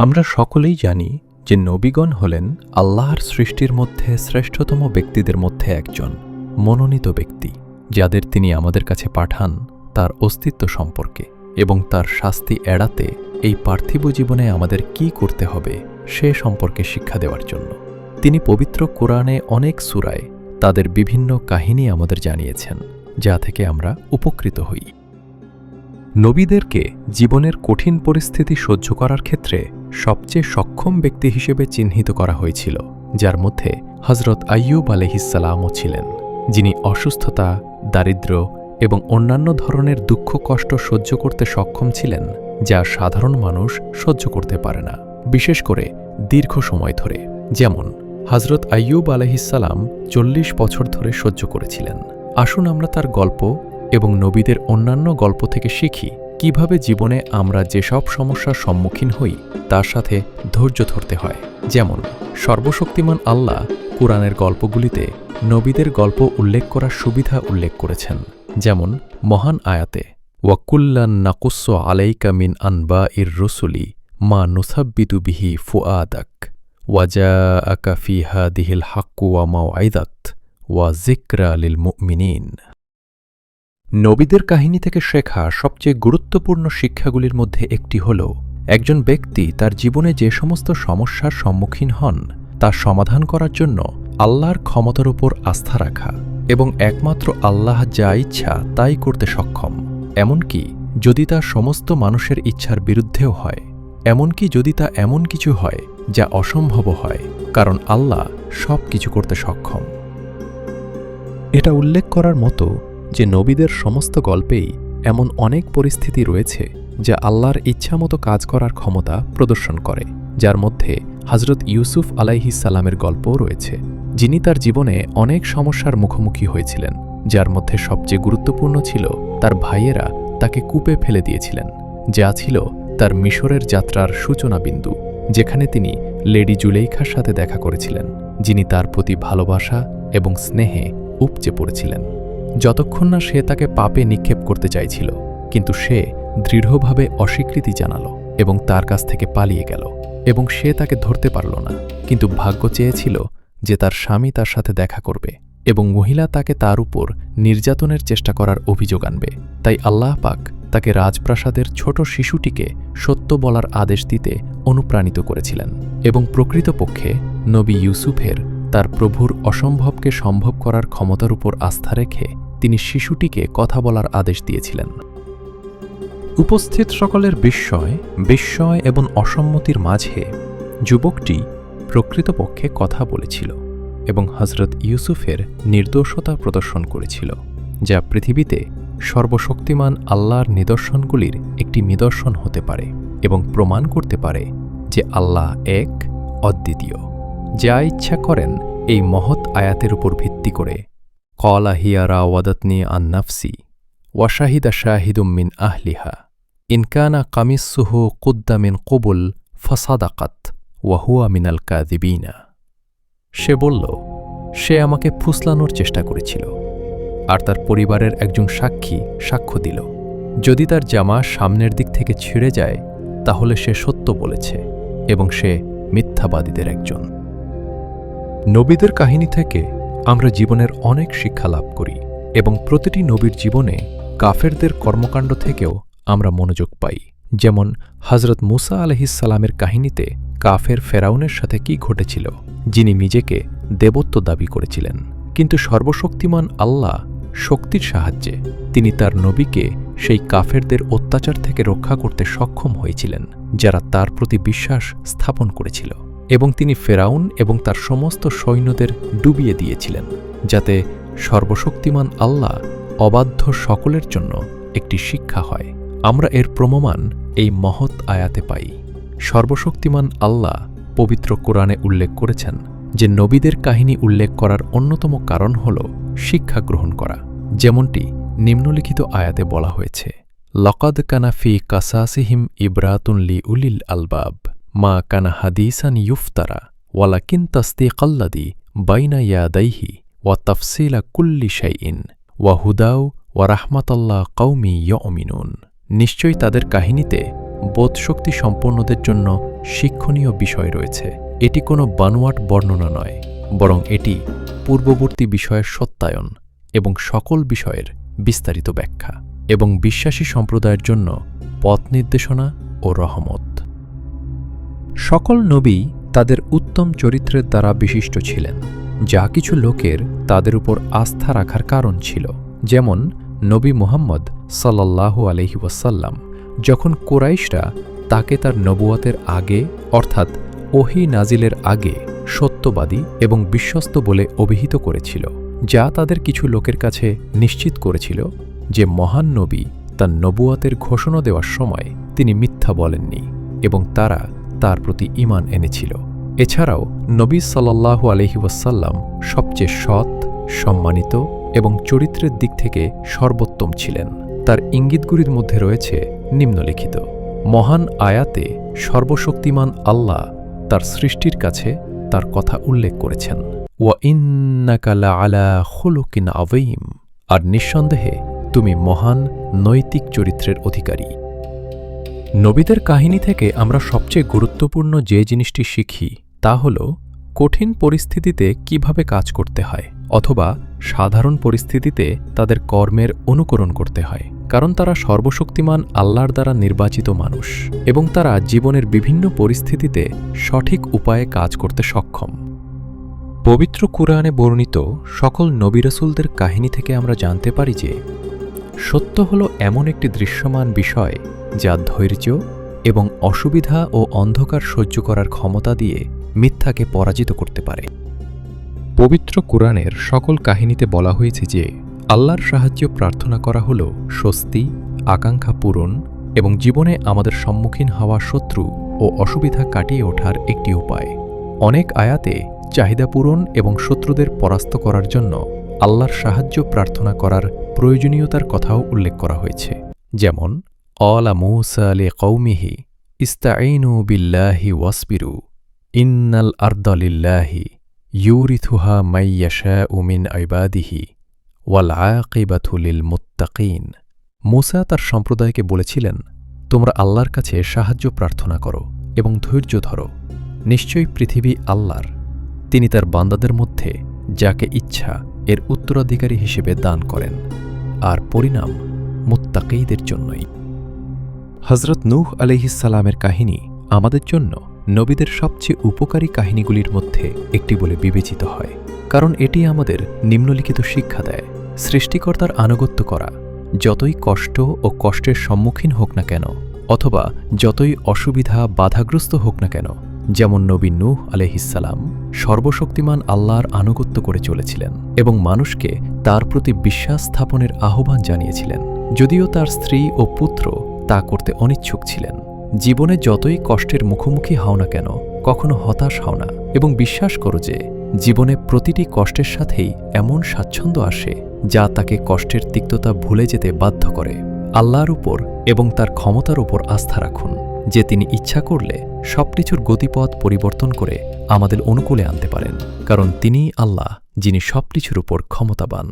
আমরা সকলেই জানি যে নবীগণ হলেন আল্লাহর সৃষ্টির মধ্যে শ্রেষ্ঠতম ব্যক্তিদের মধ্যে একজন, মনোনীত ব্যক্তি, যাদের তিনি আমাদের কাছে পাঠান তার অস্তিত্ব সম্পর্কে এবং তার শাস্তি এড়াতে এই পার্থিব জীবনে আমাদের কি করতে হবে সে সম্পর্কে শিক্ষা দেওয়ার জন্য। তিনি পবিত্র কোরআনে অনেক সুরায় তাদের বিভিন্ন কাহিনী আমাদের জানিয়েছেন, যা থেকে আমরা উপকৃত হই। নবীদেরকে জীবনের কঠিন পরিস্থিতি সহ্য করার ক্ষেত্রে সবচেয়ে সক্ষম ব্যক্তি হিসেবে চিহ্নিত করা হয়েছিল, যার মধ্যে হজরত আইয়ুব আলহিসাল্লামও ছিলেন, যিনি অসুস্থতা, দারিদ্র্য এবং অন্যান্য ধরনের দুঃখ, কষ্ট সহ্য করতে সক্ষম ছিলেন, যা সাধারণ মানুষ সহ্য করতে পারে না, বিশেষ করে দীর্ঘ সময় ধরে, যেমন হজরত আইয়ুব আলহিসাল্লাম চল্লিশ বছর ধরে সহ্য করেছিলেন। আসুন আমরা তার গল্প এবং নবীদের অন্যান্য গল্প থেকে শিখি কীভাবে জীবনে আমরা যেসব সমস্যার সম্মুখীন হই, তার সাথে ধৈর্য ধরতে হয়। যেমন, সর্বশক্তিমান আল্লাহ কোরআনের গল্পগুলিতে নবীদের গল্প উল্লেখ করার সুবিধা উল্লেখ করেছেন। যেমন, মহান আয়াতে, ওয়াকুল্লান নাকুস্স আলাইকা মিন আনবা ইর রসুলি মা নুসাব্বিতু বিহি ফুআদাক ওয়াজা আকা ফিহা দিহিল হাক্কু ওয়া মাও আইদাত ওয়া জিক্রা লিল মুমিনিন। নবীদের কাহিনী থেকে শেখা সবচেয়ে গুরুত্বপূর্ণ শিক্ষাগুলির মধ্যে একটি হল, একজন ব্যক্তি তার জীবনে যে সমস্ত সমস্যার সম্মুখীন হন, তা সমাধান করার জন্য আল্লাহর ক্ষমতার উপর আস্থা রাখা এবং একমাত্র আল্লাহ যা ইচ্ছা তাই করতে সক্ষম। এমনকি যদি তা সমস্ত মানুষের ইচ্ছার বিরুদ্ধেও হয়, এমনকি যদি তা এমন কিছু হয় যা অসম্ভব হয়, কারণ আল্লাহ সব কিছু করতে সক্ষম। এটা উল্লেখ করার মতো যে নবীদের সমস্ত গল্পেই এমন অনেক পরিস্থিতি রয়েছে যা আল্লাহর ইচ্ছামতো কাজ করার ক্ষমতা প্রদর্শন করে, যার মধ্যে হজরত ইউসুফ আলাইহিসাল্লামের গল্পও রয়েছে, যিনি তার জীবনে অনেক সমস্যার মুখোমুখি হয়েছিলেন, যার মধ্যে সবচেয়ে গুরুত্বপূর্ণ ছিল তার ভাইয়েরা তাকে কূপে ফেলে দিয়েছিলেন, যা ছিল তার মিশরের যাত্রার সূচনা বিন্দু, যেখানে তিনি লেডি জুলেইখার সাথে দেখা করেছিলেন, যিনি তার প্রতি ভালোবাসা এবং স্নেহে উপচে পড়েছিলেন। যতক্ষণ না সে তাকে পাপে নিক্ষেপ করতে চাইছিল, কিন্তু সে দৃঢ়ভাবে অস্বীকৃতি জানাল এবং তার কাছ থেকে পালিয়ে গেল এবং সে তাকে ধরতে পারল না, কিন্তু ভাগ্য চেয়েছিল যে তার স্বামী তার সাথে দেখা করবে এবং মহিলা তাকে তার উপর নির্যাতনের চেষ্টা করার অভিযোগ আনবে। তাই আল্লাহ পাক তাকে রাজপ্রাসাদের ছোট শিশুটিকে সত্য বলার আদেশ দিতে অনুপ্রাণিত করেছিলেন এবং প্রকৃতপক্ষে নবী ইউসুফের তার প্রভুর অসম্ভবকে সম্ভব করার ক্ষমতার উপর আস্থা রেখে তিনি শিশুটিকে কথা বলার আদেশ দিয়েছিলেন। উপস্থিত সকলের বিস্ময় বিস্ময় এবং অসম্মতির মাঝে যুবকটি প্রকৃতপক্ষে কথা বলেছিল এবং হজরত ইউসুফের নির্দোষতা প্রদর্শন করেছিল, যা পৃথিবীতে সর্বশক্তিমান আল্লাহর নিদর্শনগুলির একটি নিদর্শন হতে পারে এবং প্রমাণ করতে পারে যে আল্লাহ এক, অদ্বিতীয়। যা ইচ্ছা করেন এই মহৎ আয়াতের উপর ভিত্তি করে। কলা হিয়ারা ওয়াদতনি আন নাফসি ওয়াশাহিদা শাহিদুম মিন আহলিহা। ইনকানা কামিসুহু কুদ্দামিন কবুল ফসাদাকাত ওয়াহুয়া মিনাল কাদিবিনা সে বলল, সে আমাকে ফুসলানোর চেষ্টা করেছিল। আর তার পরিবারের একজন সাক্ষী সাক্ষ্য দিল। যদি তার জামা সামনের দিক থেকে ছিঁড়ে যায়, তাহলে সে সত্য বলেছে এবং সে মিথ্যাবাদীদের একজন। নবীদের কাহিনী থেকে আমরা জীবনের অনেক শিক্ষা লাভ করি এবং প্রতিটি নবীর জীবনে কাফেরদের কর্মকাণ্ড থেকেও আমরা মনোযোগ পাই। যেমন হজরত মুসা আলহিসাল্লামের কাহিনীতে কাফের ফেরাউনের সাথে কি ঘটেছিল, যিনি নিজেকে দেবত্ব দাবি করেছিলেন। কিন্তু সর্বশক্তিমান আল্লাহ শক্তির সাহায্যে তিনি তার নবীকে সেই কাফেরদের অত্যাচার থেকে রক্ষা করতে সক্ষম হয়েছিলেন, যারা তার প্রতি বিশ্বাস স্থাপন করেছিল। এবং তিনি ফেরাউন এবং তার সমস্ত সৈন্যদের ডুবিয়ে দিয়েছিলেন, যাতে সর্বশক্তিমান আল্লাহ অবাধ্য সকলের জন্য একটি শিক্ষা হয়। আমরা এর প্রমমান এই মহৎ আয়াতে পাই। সর্বশক্তিমান আল্লাহ পবিত্র কোরআনে উল্লেখ করেছেন যে নবীদের কাহিনী উল্লেখ করার অন্যতম কারণ হল শিক্ষা গ্রহণ করা। যেমনটি নিম্নলিখিত আয়াতে বলা হয়েছে, লকাদ কানাফি কাসাসিহিম ইব্রাতুন লি উলিল আলবাব। মা কানা হাদিসান ইউফতারা ওয়ালাকিন তাস্তিকাল্লাদি বাইনা ইয়াদাইহি ওয়া তফসিলা কুল্লি শাইইন ওয়া হুদাও ওয়া রাহমাতাল্লাহ কৌমি নিশ্চয়ই তাদের কাহিনীতে বোধশক্তি সম্পন্নদের জন্য শিক্ষণীয় বিষয় রয়েছে। এটি কোনো বানোয়াট বর্ণনা নয়, বরং এটি পূর্ববর্তী বিষয়ের সত্যায়ন এবং সকল বিষয়ের বিস্তারিত ব্যাখ্যা এবং বিশ্বাসী সম্প্রদায়ের জন্য পথ নির্দেশনা ও রহমত। সকল নবী তাদের উত্তম চরিত্রের দ্বারা বিশিষ্ট ছিলেন। যা কিছু লোকের তাদের উপর আস্থা রাখার কারণ ছিল। যেমন নবী মুহাম্মদ সাল্লাল্লাহু আলহি ওয়াসাল্লাম যখন কোরাইশরা তাকে তার নবুয়াতের আগে, অর্থাৎ ওহি নাজিলের আগে, সত্যবাদী এবং বিশ্বস্ত বলে অভিহিত করেছিল, যা তাদের কিছু লোকের কাছে নিশ্চিত করেছিল যে মহান নবী তার নবুয়াতের ঘোষণা দেওয়ার সময় তিনি মিথ্যা বলেননি এবং তারা তার প্রতি ঈমান এনেছিল। এছাড়াও নবী সাল্লাল্লাহু আলহি ওয়াসাল্লাম সবচেয়ে সৎ, সম্মানিত এবং চরিত্রের দিক থেকে সর্বোত্তম ছিলেন। তার ইঙ্গিতগুলির মধ্যে রয়েছে নিম্নলিখিত। মহান আয়াতে সর্বশক্তিমান আল্লাহ তার সৃষ্টির কাছে তার কথা উল্লেখ করেছেন। ওয়া ইন্নাকালা আলা খুলুকিন আভঈম আর নিঃসন্দেহে তুমি মহান নৈতিক চরিত্রের অধিকারী। নবীদের কাহিনী থেকে আমরা সবচেয়ে গুরুত্বপূর্ণ যে জিনিসটি শিখি, তা হল কঠিন পরিস্থিতিতে কীভাবে কাজ করতে হয় অথবা সাধারণ পরিস্থিতিতে তাদের কর্মের অনুকরণ করতে হয়। কারণ তারা সর্বশক্তিমান আল্লাহর দ্বারা নির্বাচিত মানুষ এবং তারা জীবনের বিভিন্ন পরিস্থিতিতে সঠিক উপায়ে কাজ করতে সক্ষম। পবিত্র কুরআনে বর্ণিত সকল নবিরসুলদের কাহিনী থেকে আমরা জানতে পারি যে সত্য হল এমন একটি দৃশ্যমান বিষয় যা ধৈর্য এবং অসুবিধা ও অন্ধকার সহ্য করার ক্ষমতা দিয়ে মিথ্যাকে পরাজিত করতে পারে। পবিত্র কোরআনের সকল কাহিনীতে বলা হয়েছে যে, আল্লাহর সাহায্য প্রার্থনা করা হল স্বস্তি, আকাঙ্ক্ষা পূরণ এবং জীবনে আমাদের সম্মুখীন হওয়া শত্রু ও অসুবিধা কাটিয়ে ওঠার একটি উপায়। অনেক আয়াতে চাহিদা পূরণ এবং শত্রুদের পরাস্ত করার জন্য আল্লাহর সাহায্য প্রার্থনা করার প্রয়োজনীয়তার কথাও উল্লেখ করা হয়েছে। যেমন অলা মৌসা আলে কৌমিহি ইস্তাইনু বিল্লাহি ওয়াসবিরু ইন্নাল আর্দলিল্লাহি ইউরিথুহা মাইয়াশা উমিন আইবাদিহি ওয়াল আকিবাথুলিল মুত্তাকিন মুসা তার সম্প্রদায়কে বলেছিলেন, তোমরা আল্লাহর কাছে সাহায্য প্রার্থনা করো এবং ধৈর্য ধরো। নিশ্চয়ই পৃথিবী আল্লাহর। তিনি তার বান্দাদের মধ্যে যাকে ইচ্ছা এর উত্তরাধিকারী হিসেবে দান করেন। আর পরিণাম মুত্তাকিদের জন্যই। হজরত নূহ আলহিসাল্লামের কাহিনী আমাদের জন্য নবীদের সবচেয়ে উপকারী কাহিনীগুলির মধ্যে একটি বলে বিবেচিত হয়। কারণ এটি আমাদের নিম্নলিখিত শিক্ষা দেয়, সৃষ্টিকর্তার আনুগত্য করা, যতই কষ্ট ও কষ্টের সম্মুখীন হোক না কেন, অথবা যতই অসুবিধা বাধাগ্রস্ত হোক না কেন, যেমন নবী নূহ আলহিসাল্লাম সর্বশক্তিমান আল্লাহর আনুগত্য করে চলেছিলেন এবং মানুষকে তার প্রতি বিশ্বাস স্থাপনের আহ্বান জানিয়েছিলেন। যদিও তার স্ত্রী ও পুত্র তা করতে অনিচ্ছুক ছিলেন। জীবনে যতই কষ্টের মুখোমুখি হও না কেন, কখনো হতাশ হও না এবং বিশ্বাস করো যে, জীবনে প্রতিটি কষ্টের সাথেই এমন স্বাচ্ছন্দ্য আসে যা তাকে কষ্টের তিক্ততা ভুলে যেতে বাধ্য করে। আল্লাহর উপর এবং তার ক্ষমতার উপর আস্থা রাখুন, যে তিনি ইচ্ছা করলে সবকিছুর গতিপথ পরিবর্তন করে আমাদের অনুকূলে আনতে পারেন, কারণ তিনিই আল্লাহ, যিনি সবকিছুর উপর ক্ষমতাবান।